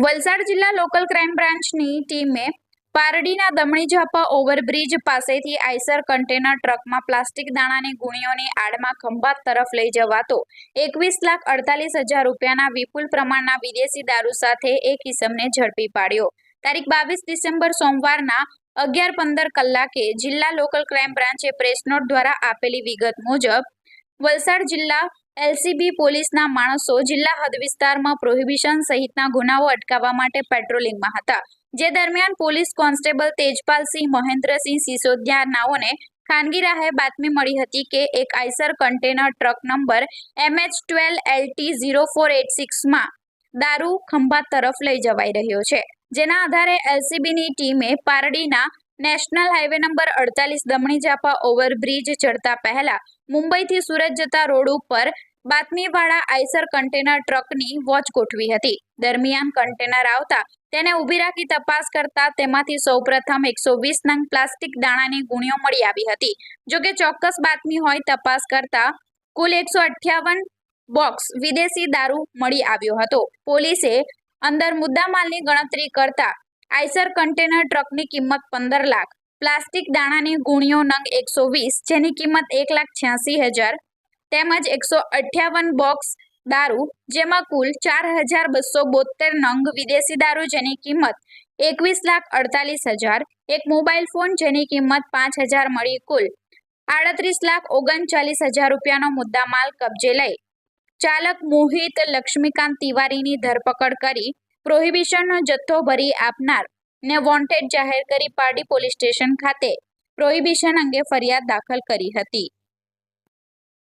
વલસાડ જિલ્લા local crime બ્રાન્ચની ટીમે પારડીના દમણી ઝાપા ઓવરબ્રિજ પાસેથી આઈસર કન્ટેનર ટ્રકમાં પ્લાસ્ટિક દાણાની ગુણીઓની આડમાં ખંભાત તરફ લઈ જવાતો એકવીસ લાખ અડતાલીસ હજાર રૂપિયાના વિપુલ પ્રમાણના વિદેશી દારૂ સાથે એક ઇસમને ઝડપી પાડ્યો. તારીખ બાવીસ ડિસેમ્બર સોમવારના અગિયાર પંદર કલાકે જિલ્લા લોકલ ક્રાઇમ બ્રાન્ચે પ્રેસ નોટ દ્વારા આપેલી વિગત મુજબ વલસાડ જિલ્લા એલસીબી પોલીસના માણસો જિલ્લા હદ વિસ્તારમાં પ્રોહિબિશન સહિતના ગુનાઓ અટકાવવા માટે પેટ્રોલિંગમાં હતા. જે દરમિયાન પોલીસ કોન્સ્ટેબલ તેજપાલસિંહ, મહેન્દ્રસિંહ સિસોદિયા નાઓને ખાનગી રાહે બાતમી મળી હતી કે એક Eicher container truck number MH twelve LT zero four eight સિક્સમાં દારૂ ખંભાત તરફ લઈ જવાઈ રહ્યો છે. જેના આધારે એલસીબીની ટીમે પારડીના નેશનલ હાઈવે નંબર અડતાલીસ દમણી જાપા ઓવરબ્રિજ ચડતા પહેલા મુંબઈથી સુરત જતા રોડ ઉપર બાતમીવાળા આઈસર કન્ટેનર ટ્રકની વોચ ગોઠવી હતી. દરમિયાન કન્ટેનર આવતા તેને ઊભી રાખી તપાસ કરતા તેમાંથી સૌપ્રથમ એકસો વીસ નંગ પ્લાસ્ટિક દાણાની ગુણીઓ મળી આવી હતી. જોકે ચોક્કસ બાતમી હોય તપાસ કરતા કુલ એકસો અઠ્યાવન બોક્સ વિદેશી દારૂ મળી આવ્યો હતો. પોલીસે અંદર મુદ્દામાલની ગણતરી કરતા આઈસર કન્ટેનર ટ્રકની કિંમત પંદર લાખ, પ્લાસ્ટિક દાણાની ગુણીઓ નંગ એકસો વીસ, જેની કિંમત એક લાખ છ્યાસી હજાર તેમજ એકસો અઠ્યાવન બોક્સ દારૂ, જેમાં કુલ ચાર હજાર બસો બોતેર નંગ વિદેશી દારૂ જેની કિંમત એકવીસ લાખ અડતાલીસ હજાર, એક મોબાઈલ ફોન જેની કિંમત પાંચ હજાર મળી કુલ આડત્રીસ લાખ ઓગણચાલીસ હજાર રૂપિયાનો મુદ્દામાલ કબજે લઈ. ચાલક મોહિત લક્ષ્મીકાંત તિવારીની ધરપકડ કરી પ્રોહિબિશનનો જથ્થો ભરી આપનાર ને વોન્ટેડ જાહેર કરી પારડી પોલીસ સ્ટેશન ખાતે પ્રોહિબિશન અંગે ફરિયાદ દાખલ કરી હતી.